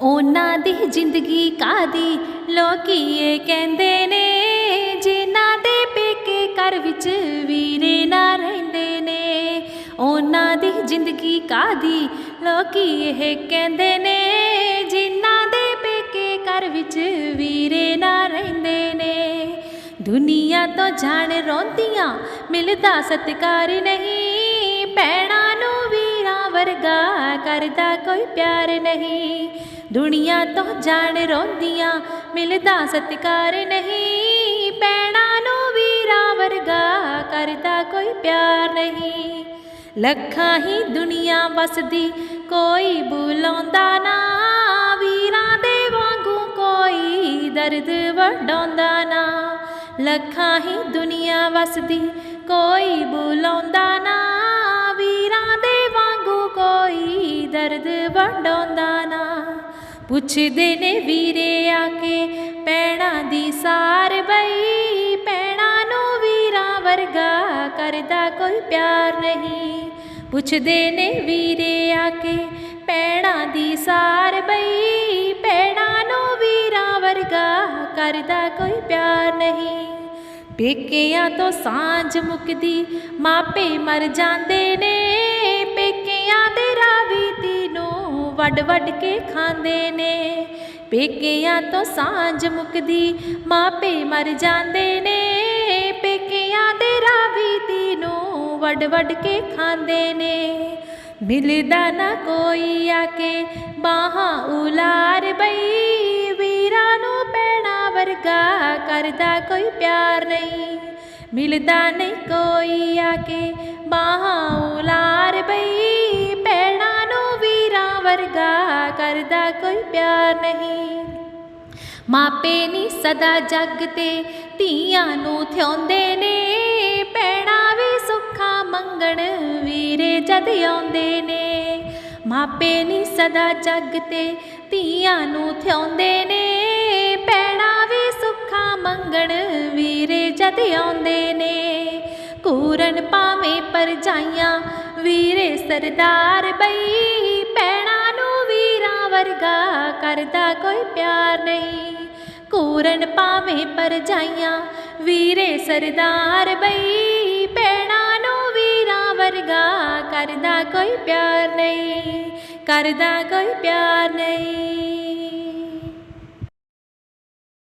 ਉਹਨਾਂ ਦੀ ਜ਼ਿੰਦਗੀ ਕਾਦੀ ਲੋਕੀ ਇਹ ਕਹਿੰਦੇ ਨੇ, ਜਿਨ੍ਹਾਂ ਦੇ ਪੇਕੇ ਘਰ ਵਿੱਚ ਵੀਰੇ ਨਾ ਰਹਿੰਦੇ ਨੇ, ਉਹਨਾਂ ਦੀ ਜ਼ਿੰਦਗੀ ਕਾਦੀ ਲੋਕੀ ਇਹ ਕਹਿੰਦੇ ਨੇ, ਜਿਨ੍ਹਾਂ ਦੇ ਪੇਕੇ ਘਰ ਵਿੱਚ ਵੀਰੇ ਨਾ ਰਹਿੰਦੇ ਨੇ। ਦੁਨੀਆ ਤੋਂ ਜਾਣ ਰੋਂਦੀਆਂ, ਮਿਲਦਾ ਸਤਿਕਾਰ ਨਹੀਂ, ਭੈਣਾਂ ਨੂੰ ਵੀਰਾਂ ਵਰਗਾ ਕਰਦਾ ਕੋਈ ਪਿਆਰ ਨਹੀਂ। ਦੁਨੀਆ ਤੋਂ ਜਾਣ ਰੋਂਦੀਆਂ, ਮਿਲਦਾ ਸਤਿਕਾਰ ਨਹੀਂ ਭੈਣਾਂ ਨੂੰ ਵੀਰਾ ਵਰਗਾ ਕਰਦਾ ਕੋਈ ਪਿਆਰ ਨਹੀਂ। ਲੱਖਾਂ ਹੀ ਦੁਨੀਆ ਵਸਦੀ, ਕੋਈ ਬੁਲਾਉਂਦਾ ਨਾ, ਵੀਰਾਂ ਦੇ ਵਾਂਗੂ ਕੋਈ ਦਰਦ ਵਡਾਉਂਦਾ ਨਾ। ਲੱਖਾਂ ਹੀ ਦੁਨੀਆ ਵਸਦੀ, ਕੋਈ ਬੁਲਾਉਂਦਾ ਨਾ, ਵੀਰਾਂ ਦੇ ਵਾਂਗੂ ਕੋਈ ਦਰਦ ਵਡਾਉਂਦਾ ਨਾ। ਪੁੱਛਦੇ ਨੇ ਵੀਰੇ ਆ ਕੇ, ਪੈਣਾ ਦੀ ਸਾਰ ਬਈ, ਪੈਣਾ ਨੂੰ ਵੀਰਾਂ ਵਰਗਾ ਕਰਦਾ ਕੋਈ ਪਿਆਰ ਨਹੀਂ। ਪੁੱਛਦੇ ਨੇ ਵੀਰੇ ਆ ਕੇ, ਪੈਣਾ ਦੀ ਸਾਰ ਬਈ, ਪੈਣਾ ਨੂੰ ਵੀਰਾਂ ਵਰਗਾ ਕਰਦਾ ਕੋਈ ਪਿਆਰ ਨਹੀਂ। ਪੇਕਿਆਂ ਤੋਂ ਸਾਂਝ ਮੁੱਕਦੀ, ਮਾਪੇ ਮਰ ਜਾਂਦੇ ਨੇ, ਪੇਕਿਆਂ ਦੇ ਵੱਡ ਵੱਡ ਕੇ ਖਾਂਦੇ ਨੇ। ਪੇਕਿਆਂ ਤੋਂ ਸਾਂਝ ਮੁੱਕਦੀ, ਮਾਪੇ ਮਰ ਜਾਂਦੇ ਨੇ। ਪੇਕਿਆਂ ਦੇ ਰਾਵੀ ਤੀਨੂੰ ਵੱਡ ਵੱਡ ਕੇ ਖਾਂਦੇ ਨੇ। ਮਿਲਦਾ ਨਾ ਕੋਈ ਆ ਕੇ ਬਾਹਾਂ ਉਲਾਰ ਬਈ। ਵੀਰਾਂ ਨੂੰ ਪੈਣਾ ਵਰਗਾ ਕਰਦਾ ਕੋਈ ਪਿਆਰ ਨਹੀਂ। ਮਿਲਦਾ ਨਹੀਂ ਕੋਈ ਆ ਕੇ ਬਾਹਾਂ ਉਲਾਰ ਕੋਈ ਪਿਆਰ ਨਹੀਂ। ਮਾਪੇ ਨੀ ਸਦਾ ਜੱਗ ਤੇ ਧੀਆਂ ਨੂੰ ਥਿਆਉਂਦੇ ਨੇ। ਪੈਣਾ ਵੀ ਸੁੱਖਾਂ ਮੰਗਣ, ਵੀਰੇ ਜਦ ਆਉਂਦੇ ਨੇ। ਮਾਪੇ ਨੀ ਸਦਾ ਜੱਗ ਤੇ ਧੀਆਂ ਨੂੰ ਥਿਉਂਦੇ ਨੇ। ਪੈਣਾ ਵੀ ਸੁੱਖਾਂ ਮੰਗਣ, ਵੀਰੇ ਜਦ ਆਉਂਦੇ ਨੇ। ਕੂਰਨ ਪਾਵੇਂ ਪਰਜਾਈਆਂ, ਵੀਰੇ ਸਰਦਾਰ ਬਈ। ਪੈਣਾ ਨੂੰ ਵੀਰਾਂ ਵਰਗਾ ਕਰਦਾ ਕੋਈ ਪਿਆਰ ਨਹੀਂ। ਕੂਰਨ ਪਾਵੇਂ ਪਰਜਾਈਆਂ ਵੀਰੇ ਸਰਦਾਰ ਬਈ ਪੈਣਾ ਨੂੰ ਵੀਰਾਂ ਵਰਗਾ ਕਰਦਾ ਕੋਈ ਪਿਆਰ ਨਹੀਂ, ਕਰਦਾ ਕੋਈ ਪਿਆਰ ਨਹੀਂ।